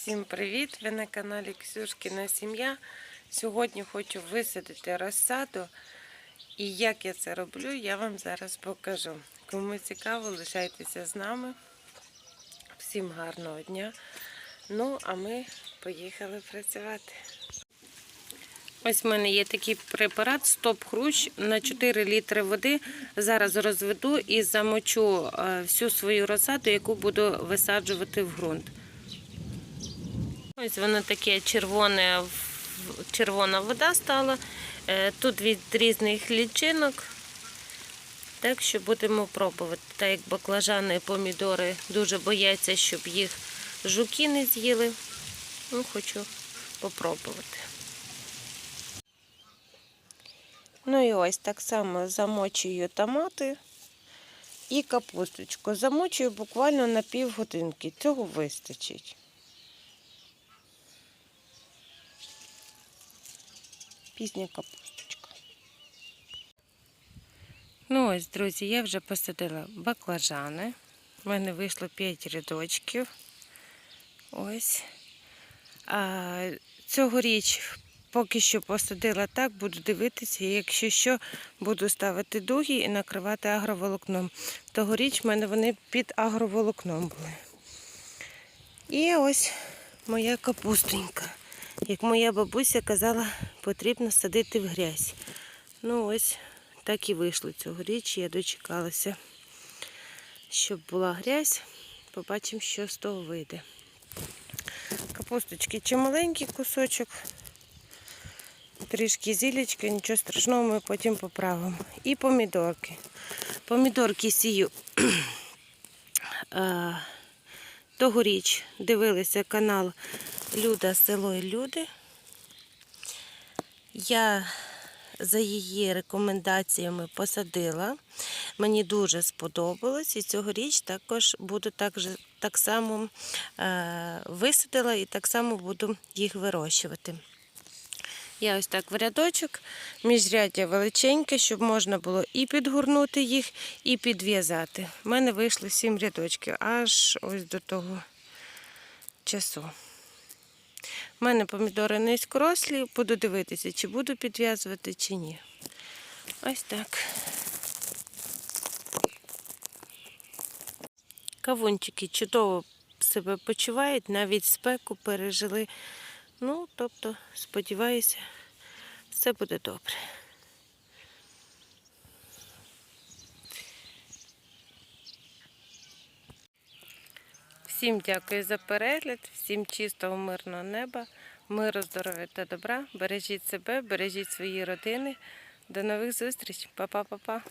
Всім привіт! Ви на каналі Ксюшкіна Сім'я. Сьогодні хочу висадити розсаду. І як я це роблю, я вам зараз покажу. Кому цікаво, лишайтеся з нами. Всім гарного дня. Ну, а ми поїхали працювати. Ось в мене є такий препарат стоп-хрущ на 4 літри води. Зараз розведу і замочу е, всю свою розсаду, яку буду висаджувати в ґрунт. Ось воно таке червоне, червона вода стала. Е, Тут від різних лічинок. Так що будемо пробувати. Так як баклажани і помідори дуже бояться, щоб їх жуки не з'їли. Ну, хочу попробувати. Ну і ось так само замочую томати і капусточку. Замочую буквально на півгодинки. Цього вистачить. Пізня капусточка. Ну ось, друзі, я вже посадила баклажани. У мене вийшло 5 рядочків. Ось. А, цьогоріч поки що посадила так, буду дивитися, якщо що, буду ставити дуги і накривати агроволокном. Тогоріч в мене вони під агроволокном були. І ось моя капустонька. Як моя бабуся казала, потрібно садити в грязь. Ну ось так і вийшло цьогоріч. Я дочекалася, щоб була грязь. Побачимо, що з того вийде. Капусточки чи маленький кусочок, трішки зілечка, нічого страшного, ми потім поправимо. І помідорки. Помідорки сію. Тогоріч дивилися канал Люда Село і Люди. Я за її рекомендаціями посадила. Мені дуже сподобалось. І цьогоріч також буду так, же, так само е, висадила і так само буду їх вирощувати. Я ось так в рядочок, міжряддя величеньке, щоб можна було і підгорнути їх, і підв'язати. У мене вийшло сім рядочків, аж ось до того часу. У мене помідори низькорослі, буду дивитися, чи буду підв'язувати, чи ні. Ось так. Кавунчики чудово себе почувають, навіть спеку пережили. Ну, тобто, сподіваюся, все буде добре. Всім дякую за перегляд, всім чистого, мирного неба, миру, здоров'я та добра. Бережіть себе, бережіть свої родини. До нових зустріч. Па-па-па-па.